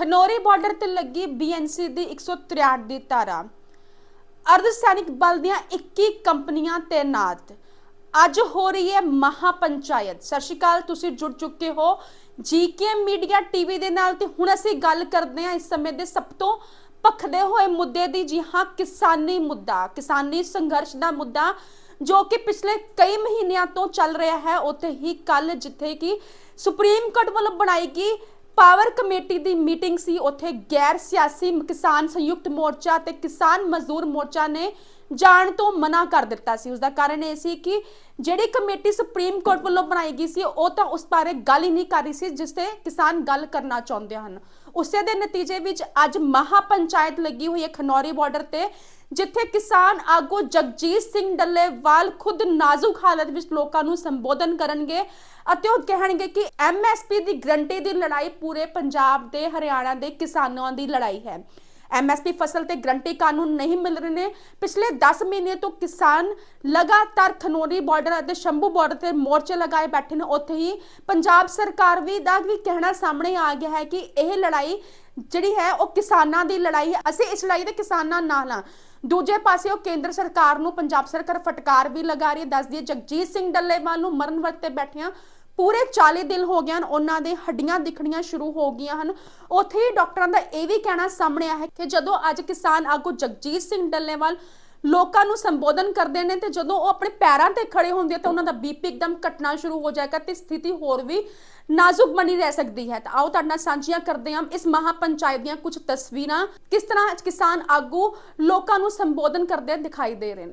Khanauri border ਤੇ ਲੱਗੀ BNC ਦੀ 163 ਦੀ ਧਾਰਾ। ਅਰਧ ਸੈਨਿਕ ਬਲ ਦੀਆਂ 21 ਕੰਪਨੀਆਂ ਤੈਨਾਤ। ਅੱਜ ਹੋ ਰਹੀ ਹੈ ਮਹਾ ਪੰਚਾਇਤ ਸਤਿ ਸ਼੍ਰੀ ਅਕਾਲ, ਤੁਸੀਂ ਜੁੜ ਚੁੱਕੇ ਹੋ ਜੀਕੇ ਮੀਡੀਆ ਟੀਵੀ ਦੇ ਨਾਲ ਤੇ ਹੁਣ ਅਸੀਂ ਗੱਲ ਕਰਦੇ ਹਾਂ ਇਸ ਸਮੇਂ ਦੇ ਸਭ ਤੋਂ ਭਖਦੇ ਹੋਏ ਮੁੱਦੇ ਦੀ। ਜੀ ਹਾਂ, ਕਿਸਾਨੀ ਮੁੱਦਾ, ਕਿਸਾਨੀ ਸੰਘਰਸ਼ ਦਾ ਮੁੱਦਾ, ਜੋ ਕਿ ਪਿਛਲੇ ਕਈ ਮਹੀਨਿਆਂ ਤੋਂ ਚੱਲ ਰਿਹਾ ਹੈ। ਉੱਥੇ ਹੀ ਕੱਲ ਜਿੱਥੇ ਕਿ ਸੁਪਰੀਮ ਕੋਰਟ ਵੱਲੋਂ ਬਣਾਈ ਗਈ ਪਾਵਰ ਕਮੇਟੀ ਦੀ ਮੀਟਿੰਗ ਸੀ। ਉੱਥੇ ਗੈਰ ਸਿਆਸੀ ਕਿਸਾਨ ਸੰਯੁਕਤ ਮੋਰਚਾ ਤੇ ਕਿਸਾਨ ਮਜ਼ਦੂਰ ਮੋਰਚਾ ਨੇ ਜਾਣ ਤੋਂ ਮਨਾ ਕਰ ਦਿੱਤਾ ਸੀ। ਉਸ ਦਾ ਕਾਰਨ ਇਹ ਸੀ ਕਿ ਜਿਹੜੀ ਕਮੇਟੀ ਸੁਪਰੀਮ ਕੋਰਟ ਵੱਲੋਂ ਬਣਾਈ ਗਈ ਸੀ, ਉਹ ਤਾਂ ਉਸ ਬਾਰੇ ਗੱਲ ਹੀ ਨਹੀਂ ਕਰ ਰਹੀ ਸੀ, ਜਿਸ ਤੇ ਕਿਸਾਨ ਗੱਲ ਕਰਨਾ ਚਾਹੁੰਦੇ ਹਨ। ਉਸੇ ਦੇ ਨਤੀਜੇ ਵਿੱਚ ਅੱਜ ਮਹਾ ਪੰਚਾਇਤ ਲੱਗੀ ਹੋਈ ਹੈ ਖਨੌਰੀ ਬਾਰਡਰ ਤੇ, ਜਿੱਥੇ ਕਿਸਾਨ ਆਗੂ ਜਗਜੀਤ ਸਿੰਘ ਡੱਲੇਵਾਲ ਖੁਦ ਨਾਜ਼ੁਕ ਹਾਲਤ ਵਿੱਚ ਲੋਕਾਂ ਨੂੰ ਸੰਬੋਧਨ ਕਰਨਗੇ ਅਤੇ ਉਹ ਕਹਿਣਗੇ ਕਿ ਐਮਐਸਪੀ ਦੀ ਗਰੰਟੀ ਦੀ ਲੜਾਈ ਪੂਰੇ ਪੰਜਾਬ ਦੇ, ਹਰਿਆਣਾ ਦੇ ਕਿਸਾਨਾਂ ਦੀ ਲੜਾਈ ਹੈ। ਐਮਐਸਪੀ ਫਸਲ ਤੇ ਗਰੰਟੀ ਕਾਨੂੰਨ ਨਹੀਂ ਮਿਲ ਰਹੇ ਨੇ। ਪਿਛਲੇ 10 ਮਹੀਨੇ ਤੋਂ ਕਿਸਾਨ ਲਗਾਤਾਰ ਖਨੌਰੀ ਬਾਰਡਰ ਅਤੇ ਸ਼ੰਭੂ ਬਾਰਡਰ ਤੇ ਮੋਰਚੇ ਲਗਾਏ ਬੈਠੇ ਨੇ। ਉੱਥੇ ਹੀ ਪੰਜਾਬ ਸਰਕਾਰ ਵੀ ਦਾ ਵੀ ਕਹਿਣਾ ਸਾਹਮਣੇ ਆ ਗਿਆ ਹੈ ਕਿ ਇਹ ਲੜਾਈ ਜਿਹੜੀ ਹੈ ਉਹ ਕਿਸਾਨਾਂ ਦੀ ਲੜਾਈ ਹੈ। ਅਸੀਂ ਇਸ ਲੜਾਈ ਦੇ ਕਿਸਾਨਾਂ ਨਾਲ ਹਾਂ। ਦੂਜੇ ਪਾਸੇ ਉਹ ਕੇਂਦਰ ਸਰਕਾਰ ਨੂੰ ਪੰਜਾਬ ਸਰਕਾਰ ਫਟਕਾਰ ਵੀ ਲਗਾ ਰਹੀ ਹੈ। ਦੱਸਦੀ ਹੈ ਜਗਜੀਤ ਸਿੰਘ ਡੱਲੇਵਾਲ ਨੂੰ ਮਰਨ ਵਰਤੇ ਬੈਠਿਆਂ ਪੂਰੇ 40 ਦਿਨ ਹੋ ਗਏ ਹਨ, ਉਹਨਾਂ ਦੇ ਹੱਡੀਆਂ ਦਿਖਣੀਆਂ ਸ਼ੁਰੂ ਹੋ ਗਈਆਂ ਹਨ। ਉੱਥੇ ਹੀ ਡਾਕਟਰਾਂ ਦਾ ਇਹ ਵੀ ਕਹਿਣਾ ਸਾਹਮਣੇ ਆਇਆ ਹੈ ਕਿ ਜਦੋਂ ਅੱਜ ਕਿਸਾਨ ਆਗੂ ਜਗਜੀਤ ਸਿੰਘ ਡੱਲੇਵਾਲ ਲੋਕਾਂ ਨੂੰ ਸੰਬੋਧਨ ਕਰਦੇ ਨੇ ਤੇ ਜਦੋਂ ਉਹ ਆਪਣੇ ਪੈਰਾਂ ਤੇ ਖੜੇ ਹੁੰਦੇ ਆ ਤਾਂ ਉਹਨਾਂ ਦਾ ਬੀਪੀ ਇੱਕਦਮ ਘਟਣਾ ਸ਼ੁਰੂ ਹੋ ਜਾਏਗਾ ਤੇ ਸਥਿਤੀ ਹੋਰ ਵੀ ਨਾਜ਼ੁਕ ਬਣੀ ਰਹਿ ਸਕਦੀ ਹੈ। ਤਾਂ ਆਓ ਤੁਹਾਡੇ ਨਾਲ ਸਾਂਝੀਆਂ ਕਰਦੇ ਹਾਂ ਇਸ ਮਹਾ ਪੰਚਾਇਤ ਦੀਆਂ ਕੁਝ ਤਸਵੀਰਾਂ। ਕਿਸ ਤਰ੍ਹਾਂ ਕਿਸਾਨ ਆਗੂ ਲੋਕਾਂ ਨੂੰ ਸੰਬੋਧਨ ਕਰਦੇ ਦਿਖਾਈ ਦੇ ਰਹੇ ਨੇ?